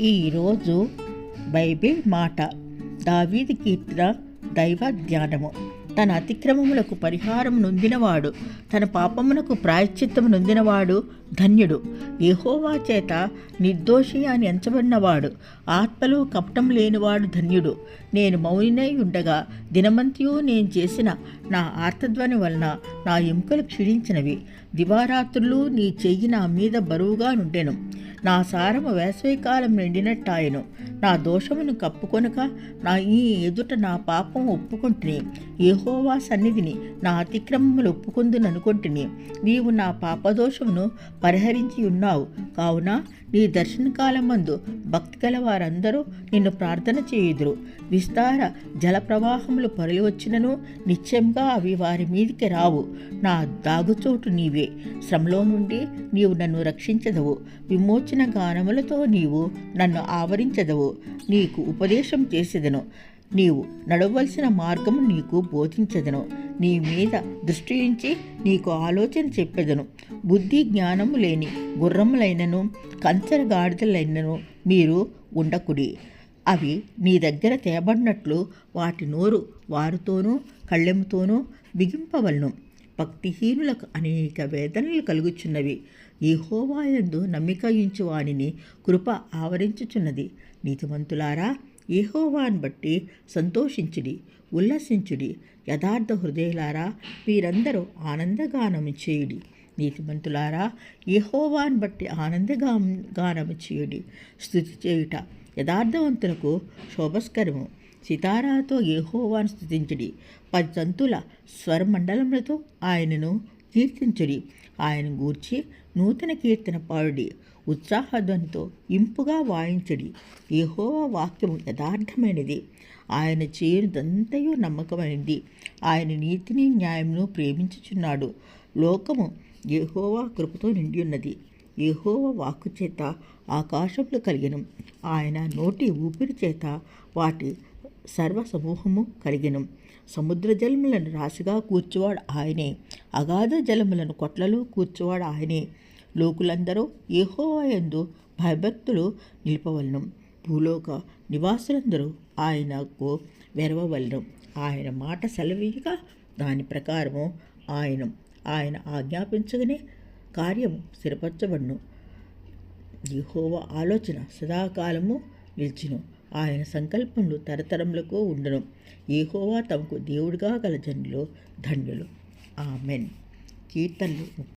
ఈరోజు బైబిల్ మాట. దావీది కీర్తన దైవ ధ్యానము. తన అతిక్రమములకు పరిహారం నొందినవాడు తన పాపమునకు ప్రాయశ్చిత్తము నొందినవాడు ధన్యుడు. యెహోవా చేత నిర్దోషి అని ఎంచబడినవాడు ఆత్మలో కపటం లేనివాడు ధన్యుడు. నేను మౌనినై ఉండగా దినమంతియు నేను చేసిన నా ఆర్తధ్వని వలన నా ఎముకలు క్షీణించినవి. దివారాత్రులు నీ చెయ్యి నా మీద బరువుగా నుండెను. నా సారము వేసవికాలం నిండినట్టాయను నా దోషమును కప్పుకొనక నా ఈ ఎదుట నా పాపం ఒప్పుకుంటుని. ఏహోవా సన్నిధిని నా అతిక్రమములు ఒప్పుకుందుననుకుంటుని నీవు నా పాపదోషమును పరిహరించి ఉన్నావు. కావున నీ దర్శనకాలమందు భక్తి గల వారందరూ నిన్ను ప్రార్థన చేయుదురు. విస్తార జల ప్రవాహములు పొరలివచ్చినను నిత్యంగా అవి వారి మీదికి రావు. నా దాగుచోటు నీవే. శ్రమలో నుండి నీవు నన్ను రక్షించదవు. విమోచన గానములతో నీవు నన్ను ఆవరించదవు. నీకు ఉపదేశం చేసేదను. నీవు నడవలసిన మార్గము నీకు బోధించదను. నీ మీద దృష్టి ఉంచి నీకు ఆలోచన చెప్పెదను. బుద్ధి జ్ఞానము లేని గుర్రములైనను కంచర గాడిదలైనను మీరు ఉండకుడి. అవి నీ దగ్గర తేబడినట్లు వాటి నోరు వారితోనూ కళ్ళెముతోనూ బిగింపవలను. భక్తిహీనులకు అనేక వేదనలు కలుగుచున్నవి. ఏహోవాయందు నమ్మిక ఉంచు వానిని కృప ఆవరించుచున్నది. నీతిమంతులారా ఏహోవాన్ బట్టి సంతోషించుడి ఉల్లసించుడి యథార్థ హృదయలారా మీరందరూ ఆనందగానము చేయుడి. నీతిమంతులారా ఏహోవాన్ బట్టి ఆనందగా గానము చేయుడి. స్థుతి చేయుట యథార్థవంతులకు శోభస్కరము. సితారాతో యహోవాను స్థుతించడి పది స్వరమండలములతో ఆయనను కీర్తించుడి. ఆయన గూర్చి నూతన కీర్తన పాడుడి. ఉత్సాహధ్వనితో ఇంపుగా వాయించుడి. యహోవా వాక్యము యథార్థమైనది. ఆయన చేయుదంతయు నమ్మకమైనది. ఆయన నీతిని న్యాయమును ప్రేమించుచున్నాడు. లోకము యెహోవా కృపతో నిండి ఉన్నది యహోవ వాక్కు చేత ఆకాశములు కలిగిన. ఆయన నోటి ఊపిరి చేత వాటి సర్వ సమూహము కలిగెను. సముద్ర జలములను రాశిగా కూర్చువాడు ఆయనే. అగాధ జలములను కొట్లలో కూర్చువాడు ఆయనే. లోకులందరూ ఏహోయందు భయభక్తులు నిలిపవలను. భూలోక నివాసులందరూ ఆయనకు వెరవవలను. ఆయన మాట సెలవీయగా దాని ప్రకారము ఆయన ఆయన ఆజ్ఞాపించగానే కార్యము స్థిరపరచబడును. యెహోవ ఆలోచన సదాకాలము నిలిచిను. ఆయన సంకల్పములు తరతరములకు ఉండను. ఏహోవా తమకు దేవుడిగా గల జనులు ధన్యులు. ఆమెన్. కీర్తనలు